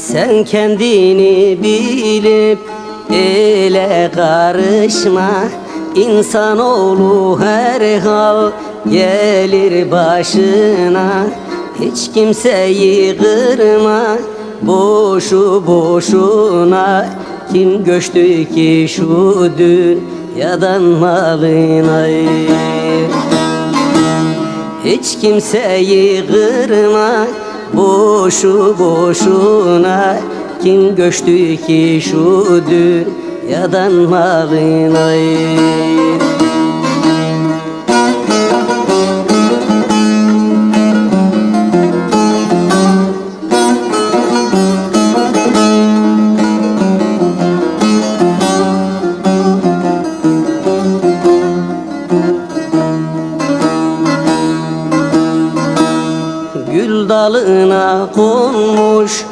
Sen kendini bilip ele karışma. İnsanoğlu her hal gelir başına. Hiç kimseyi kırma. Boşu boşuna Kim göçtü ki şu dünyadan malına? Hiç kimseyi kırma boşu boşuna Kim göçtü ki şu dünyadan malına gül dalına konmuş.